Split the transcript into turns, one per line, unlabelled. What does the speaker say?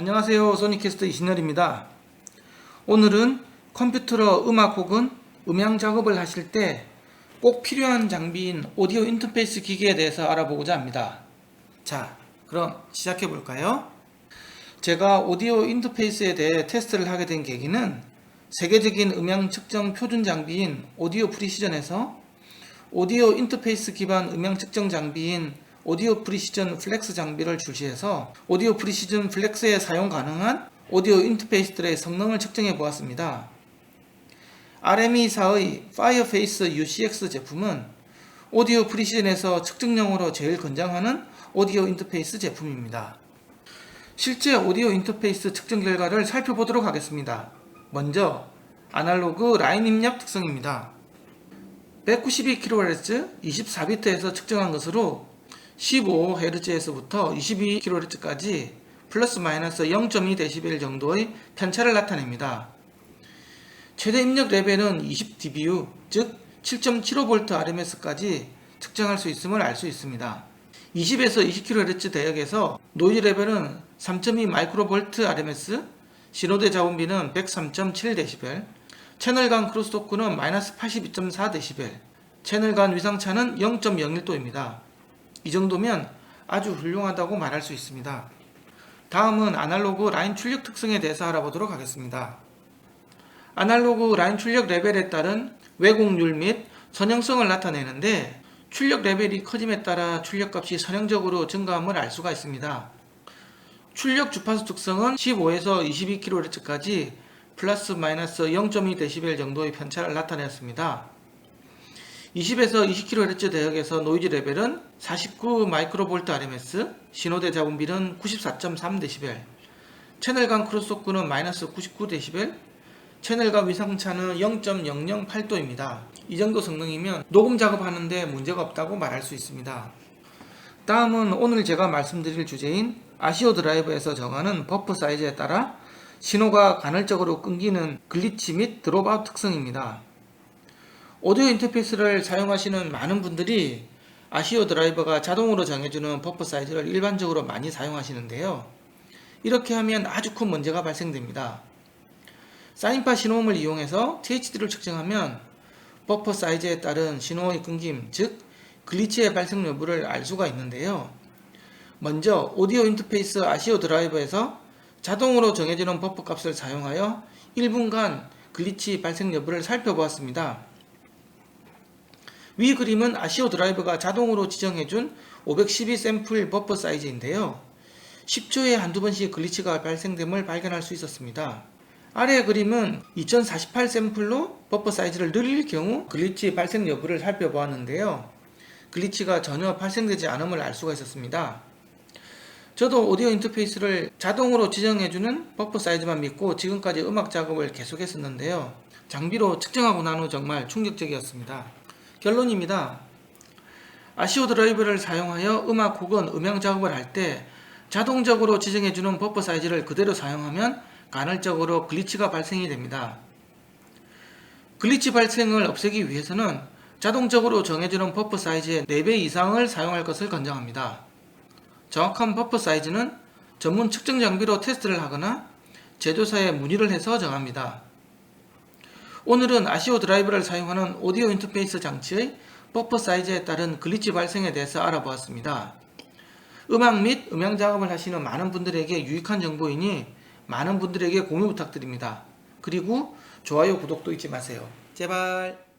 안녕하세요. 소니캐스트 이신열입니다. 오늘은 컴퓨터로 음악 혹은 음향 작업을 하실 때 꼭 필요한 장비인 오디오 인터페이스 기기에 대해서 알아보고자 합니다. 자, 그럼 시작해 볼까요? 제가 오디오 인터페이스에 대해 테스트를 하게 된 계기는 세계적인 음향 측정 표준 장비인 오디오 프리시전에서 오디오 인터페이스 기반 음향 측정 장비인 오디오 프리시전 플렉스 장비를 출시해서 오디오 프리시전 플렉스에 사용 가능한 오디오 인터페이스들의 성능을 측정해 보았습니다. RME4의 파이어페이스 UCX 제품은 오디오 프리시전에서 측정용으로 제일 권장하는 오디오 인터페이스 제품입니다. 실제 오디오 인터페이스 측정 결과를 살펴보도록 하겠습니다. 먼저 아날로그 라인 입력 특성입니다. 192kHz 24비트에서 측정한 것으로 15Hz에서부터 22kHz까지 플러스 마이너스 0.2dB 정도의 편차를 나타냅니다. 최대 입력 레벨은 20dBu, 즉 7.75V RMS까지 측정할 수 있음을 알 수 있습니다. 20에서 20kHz 대역에서 노이즈 레벨은 3.2 마이크로볼트 RMS, 신호대 자원비는 103.7dB, 채널 간 크로스 토크는 마이너스 82.4dB, 채널 간 위상차는 0.01도입니다. 이 정도면 아주 훌륭하다고 말할 수 있습니다. 다음은 아날로그 라인 출력 특성에 대해서 알아보도록 하겠습니다. 아날로그 라인 출력 레벨에 따른 왜곡률 및 선형성을 나타내는데 출력 레벨이 커짐에 따라 출력값이 선형적으로 증가함을 알 수가 있습니다. 출력 주파수 특성은 15에서 22kHz까지 플러스 마이너스 0.2dB 정도의 편차를 나타냈습니다. 20에서 20kHz 대역에서 노이즈 레벨은 49 마이크로볼트 RMS, 신호대 잡음비는 94.3dB, 채널 간 크로스토크는 마이너스 99dB, 채널 간 위상차는 0.008도입니다. 이 정도 성능이면 녹음 작업하는데 문제가 없다고 말할 수 있습니다. 다음은 오늘 제가 말씀드릴 주제인 아시오 드라이브에서 정하는 버프 사이즈에 따라 신호가 간헐적으로 끊기는 글리치 및 드롭아웃 특성입니다. 오디오 인터페이스를 사용하시는 많은 분들이 아시오 드라이버가 자동으로 정해주는 버프 사이즈를 일반적으로 많이 사용하시는데요. 이렇게 하면 아주 큰 문제가 발생됩니다. 사인파 신호음을 이용해서 THD를 측정하면 버퍼 사이즈에 따른 신호의 끊김, 즉 글리치의 발생 여부를 알 수가 있는데요. 먼저 오디오 인터페이스 아시오 드라이버에서 자동으로 정해지는 버퍼 값을 사용하여 1분간 글리치 발생 여부를 살펴보았습니다. 위 그림은 아시오 드라이버가 자동으로 지정해준 512 샘플 버퍼 사이즈인데요. 10초에 한두 번씩 글리치가 발생됨을 발견할 수 있었습니다. 아래 그림은 2048 샘플로 버퍼 사이즈를 늘릴 경우 글리치 발생 여부를 살펴보았는데요. 글리치가 전혀 발생되지 않음을 알 수가 있었습니다. 저도 오디오 인터페이스를 자동으로 지정해주는 버퍼 사이즈만 믿고 지금까지 음악 작업을 계속했었는데요. 장비로 측정하고 난 후 정말 충격적이었습니다. 결론입니다. 아시오 드라이브를 사용하여 음악 혹은 음향 작업을 할 때 자동적으로 지정해주는 버퍼 사이즈를 그대로 사용하면 간헐적으로 글리치가 발생이 됩니다. 글리치 발생을 없애기 위해서는 자동적으로 정해주는 버퍼 사이즈의 4배 이상을 사용할 것을 권장합니다. 정확한 버퍼 사이즈는 전문 측정 장비로 테스트를 하거나 제조사에 문의를 해서 정합니다. 오늘은 아시오 드라이브를 사용하는 오디오 인터페이스 장치의 버퍼 사이즈에 따른 글리치 발생에 대해서 알아보았습니다. 음악 및 음향 작업을 하시는 많은 분들에게 유익한 정보이니 많은 분들에게 공유 부탁드립니다. 그리고 좋아요, 구독도 잊지 마세요. 제발.